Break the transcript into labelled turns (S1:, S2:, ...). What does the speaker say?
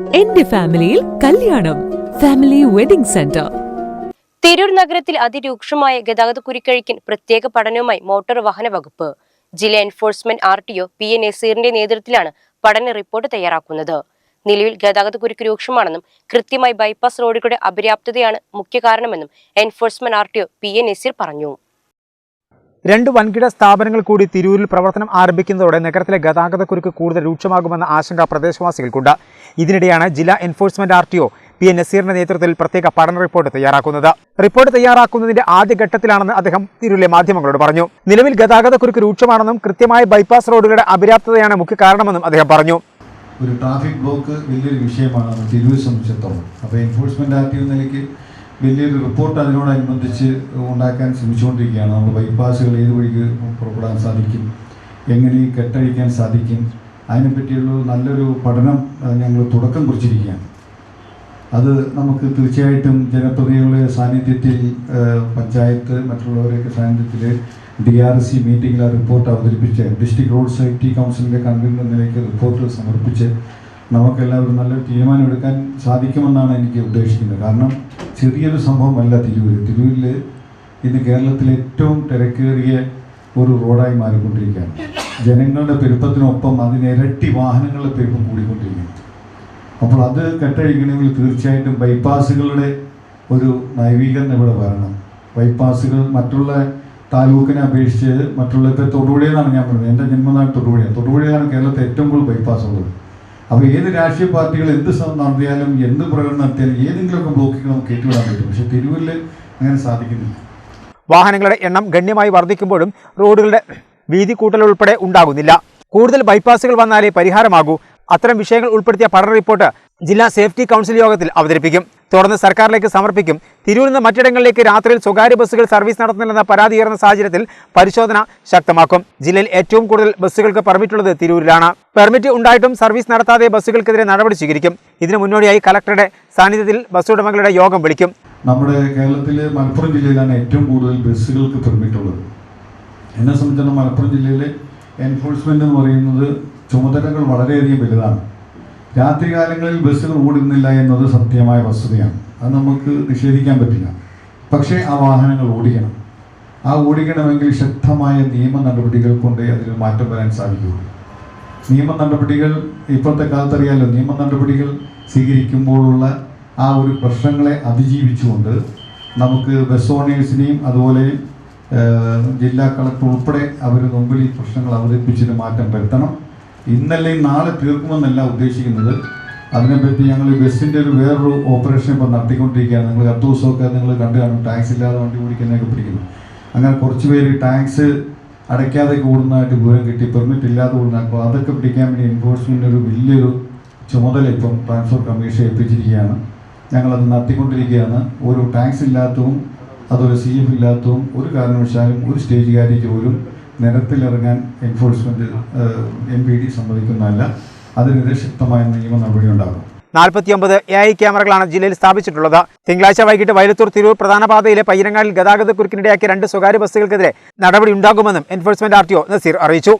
S1: എന്റെ ഫാമിലിയിൽ കല്യാണം. Family wedding centre.
S2: തിരൂർ നഗരത്തിൽ അതിരൂക്ഷമായ ഗതാഗത കുരുക്കഴിക്കൻ പ്രത്യേക പഠനവുമായി മോട്ടോർ വാഹന വകുപ്പ്. ജില്ലാ enforcement R T O P A നസീറിന്റെ നേതൃത്വത്തിലാണ് പഠന റിപ്പോർട്ട് തയ്യാറാക്കുന്നത്. നിലവിൽ ഗതാഗത കുരുക്ക് രൂക്ഷമാണെന്നും കൃത്യമായി ബൈപ്പാസ് റോഡുകളുടെ അപര്യാപ്തതയാണ് മുഖ്യ കാരണമെന്നും enforcement R T O P A Naseer പറഞ്ഞു.
S3: രണ്ട് വൻകിട സ്ഥാപനങ്ങൾ കൂടി തിരൂരിൽ പ്രവർത്തനം ആരംഭിക്കുന്നതോടെ നഗരത്തിലെ ഗതാഗതക്കുരുക്ക് കൂടുതൽ രൂക്ഷമാകുമെന്ന ആശങ്ക പ്രദേശവാസികൾക്കുണ്ട്. ഇതിനിടെയാണ് ജില്ലാ enforcement R T O P N നസീറിന്റെ നേതൃത്വത്തിൽ പ്രത്യേക പഠന റിപ്പോർട്ട് തയ്യാറാക്കുന്നത്. റിപ്പോർട്ട് തയ്യാറാക്കുന്നതിന്റെ ആദ്യഘട്ടത്തിലാണെന്ന് അദ്ദേഹം തിരൂരിലെ മാധ്യമങ്ങളോട് പറഞ്ഞു. നിലവിൽ ഗതാഗതക്കുരുക്ക് രൂക്ഷമാണെന്നും കൃത്യമായ ബൈപ്പാസ് റോഡുകളുടെ അപര്യാപ്തതയാണ് മുഖ്യ കാരണമെന്നും അദ്ദേഹം പറഞ്ഞു.
S4: ഒരു ട്രാഫിക് ബ്ലോക്ക് വലിയൊരു വിഷയമാണ് തിരുവനന്തപുരം സംബന്ധിച്ചിടത്തോളം. അപ്പോൾ എൻഫോഴ്സ്മെന്റ് ആർ ടി ഒ നിലയ്ക്ക് വലിയൊരു റിപ്പോർട്ട് അതിനോടനുബന്ധിച്ച് ഉണ്ടാക്കാൻ ശ്രമിച്ചുകൊണ്ടിരിക്കുകയാണ്. നമ്മൾ ബൈപ്പാസുകൾ ഏത് വഴിക്ക് പുറപ്പെടാൻ സാധിക്കും? എങ്ങനെ കെട്ടഴിക്കാൻ സാധിക്കും? അതിനെപ്പറ്റിയുള്ള നല്ലൊരു പഠനം ഞങ്ങൾ തുടക്കം കുറിച്ചിരിക്കുകയാണ്. അത് നമുക്ക് തീർച്ചയായിട്ടും ജനപ്രതിനിധികളുടെ സാന്നിധ്യത്തിൽ പഞ്ചായത്ത് മറ്റുള്ളവരൊക്കെ സാന്നിധ്യത്തിൽ ഡി ആർ സി മീറ്റിംഗിൽ ആ റിപ്പോർട്ട് അവതരിപ്പിച്ച് ഡിസ്ട്രിക്ട് റോഡ് സേഫ്റ്റി കൗൺസിലിന്റെ കൺവീനർ നിലയ്ക്ക് റിപ്പോർട്ട് സമർപ്പിച്ച് നമുക്കെല്ലാവരും നല്ലൊരു തീരുമാനമെടുക്കാൻ സാധിക്കുമെന്നാണ് എനിക്ക് ഉദ്ദേശിക്കുന്നത്. കാരണം ചെറിയൊരു സംഭവമല്ല തിരൂര്. തിരൂരിൽ ഇന്ന് കേരളത്തിലെ ഏറ്റവും തിരക്കേറിയ ഒരു റോഡായി മാറിക്കൊണ്ടിരിക്കുകയാണ്. ജനങ്ങളുടെ പെരുപ്പത്തിനൊപ്പം അതിനിരട്ടി വാഹനങ്ങളുടെ പെരുപ്പം കൂടിക്കൊണ്ടിരിക്കുകയാണ്. അപ്പോൾ അത് കെട്ടഴിക്കണമെങ്കിൽ തീർച്ചയായിട്ടും ബൈപ്പാസുകളുടെ ഒരു നവീകരണം ഇവിടെ വരണം. ബൈപ്പാസുകൾ മറ്റുള്ള താലൂക്കിനെ അപേക്ഷിച്ച് മറ്റുള്ള ഇപ്പോൾ തൊടുപുഴയെന്നാണ് ഞാൻ പറയുന്നത് എന്റെ ജന്മനാട് തൊടുപുഴയാണ്. തൊടുപുഴയാണ് കേരളത്തിൽ ഏറ്റവും കൂടുതൽ ബൈപ്പാസ് ഉള്ളത് അപ്പോൾ ഏത് രാഷ്ട്രീയ പാർട്ടികൾ എന്ത് നടത്തിയാലും എന്ത് പ്രകടനം നടത്തിയാലും ഏതെങ്കിലുമൊക്കെ ബ്ലോക്കുകൾ നമുക്ക് ഏറ്റുവിടാൻ പറ്റും. പക്ഷേ തിരുവല്ല അങ്ങനെ സാധിക്കുന്നില്ല.
S3: വാഹനങ്ങളുടെ എണ്ണം ഗണ്യമായി വർദ്ധിക്കുമ്പോഴും റോഡുകളുടെ വീതി കൂട്ടൽ ഉൾപ്പെടെ ഉണ്ടാകുന്നില്ല. കൂടുതൽ ബൈപ്പാസുകൾ വന്നാലേ പരിഹാരമാകൂ. അത്തരം വിഷയങ്ങൾ ഉൾപ്പെടുത്തിയ പഠന റിപ്പോർട്ട് ജില്ലാ സേഫ്റ്റി കൗൺസിൽ യോഗത്തിൽ അവതരിപ്പിക്കും. തുടർന്ന് സർക്കാരിലേക്ക് സമർപ്പിക്കും. തിരൂരിൽ നിന്ന് മറ്റിടങ്ങളിലേക്ക് രാത്രിയിൽ സ്വകാര്യ ബസ്സുകൾ സർവീസ് നടത്തുന്നില്ലെന്ന പരാതി ഉയർന്ന സാഹചര്യത്തിൽ പരിശോധന ശക്തമാക്കും. ജില്ലയിൽ ഏറ്റവും കൂടുതൽ ബസ്സുകൾക്ക് പെർമിറ്റുള്ളത് തിരൂരിലാണ്. പെർമിറ്റ് ഉണ്ടായിട്ടും സർവീസ് നടത്താതെ ബസ്സുകൾക്കെതിരെ നടപടി സ്വീകരിക്കും. ഇതിനു മുന്നോടിയായി കലക്ടറുടെ സാന്നിധ്യത്തിൽ ബസ് ഉടമകളുടെ യോഗം വിളിക്കും.
S4: നമ്മുടെ കേരളത്തിലെ മലപ്പുറം ജില്ലയിലാണ് ഏറ്റവും കൂടുതൽ ബസ്സുകൾക്ക് പെർമിറ്റ് ഉള്ളത് എന്നെ സംബന്ധിച്ചിടത്തോളം മലപ്പുറം ജില്ലയിലെ എൻഫോഴ്സ്മെന്റ് എന്ന് പറയുന്നത് ചുമതലകൾ വളരെയധികം വലുതാണ്. രാത്രികാലങ്ങളിൽ ബസ്സുകൾ ഓടുന്നില്ല എന്നത് സത്യമായ വസ്തുതയാണ്. അത് നമുക്ക് നിഷേധിക്കാൻ പറ്റില്ല. പക്ഷേ ആ വാഹനങ്ങൾ ഓടിക്കണം. ആ ഓടിക്കണമെങ്കിൽ ശക്തമായ നിയമ നടപടികൾ കൊണ്ടേ അതിൽ മാറ്റം വരാൻ സാധിക്കുകയുള്ളൂ. നിയമ നടപടികൾ ഇപ്പോഴത്തെ കാലത്ത് അറിയാലോ നിയമ നടപടികൾ സ്വീകരിക്കുമ്പോഴുള്ള ആ ഒരു പ്രശ്നങ്ങളെ അതിജീവിച്ചുകൊണ്ട് നമുക്ക് ബസ് ഓണേഴ്സിനെയും അതുപോലെ ജില്ലാ കളക്ടർ ഉൾപ്പെടെ അവർ മുമ്പിൽ ഈ പ്രശ്നങ്ങൾ അവതരിപ്പിച്ചിട്ട് മാറ്റം വരുത്തണം. ഇന്നല്ലെങ്കിൽ നാളെ തീർക്കുമെന്നല്ല ഉദ്ദേശിക്കുന്നത്. അതിനെപ്പറ്റി ഞങ്ങൾ ബസ്സിന്റെ ഒരു വേറൊരു ഓപ്പറേഷൻ ഇപ്പോൾ നടത്തിക്കൊണ്ടിരിക്കുകയാണ്. നിങ്ങൾ കത്ത് ദിവസമൊക്കെ നിങ്ങൾ കണ്ടു കാണും. ടാക്സ് ഇല്ലാതെ വണ്ടി ഓടിക്കുന്നതൊക്കെ പിടിക്കുന്നു. അങ്ങനെ കുറച്ച് പേര് ടാക്സ് അടയ്ക്കാതെ കൂടുന്നതായിട്ട് വിവരം കിട്ടി പെർമിറ്റ് ഇല്ലാതെ കൂടുന്ന അപ്പോൾ അതൊക്കെ പിടിക്കാൻ വേണ്ടി എൻഫോഴ്സ്മെന്റ് ഒരു വലിയൊരു ചുമതല ഇപ്പം ട്രാൻസ്പോർട്ട് കമ്മീഷൻ ഏൽപ്പിച്ചിരിക്കുകയാണ്. ഞങ്ങളത് നടത്തിക്കൊണ്ടിരിക്കുകയാണ്. ഒരു ടാക്സ് ഇല്ലാത്തതും അതൊരു സി എഫ് ഇല്ലാത്തതും ഒരു കാരണവശാലും ഒരു സ്റ്റേജുകാരിക്ക് പോലും നിരത്തിലിറങ്ങാൻ എൻഫോഴ്സ്മെന്റ് എം പി ഡി സമ്മതിക്കുന്നതല്ല. അതിനെതിരെ ശക്തമായ നിയമ നടപടി ഉണ്ടാകും.
S3: നാൽപ്പത്തിയൊമ്പത് എ ഐ ക്യാമറകളാണ് ജില്ലയിൽ സ്ഥാപിച്ചിട്ടുള്ളത്. തിങ്കളാഴ്ച വൈകിട്ട് വൈലത്തൂർ തിരൂർ പ്രധാന പാതയിലെ പയ്യനങ്ങാടിൽ ഗതാഗത കുരുക്കിനിടയാക്കിയ രണ്ട് സ്വകാര്യ ബസ്സുകൾക്കെതിരെ നടപടി ഉണ്ടാകുമെന്നും enforcement R T O Naseer അറിയിച്ചു.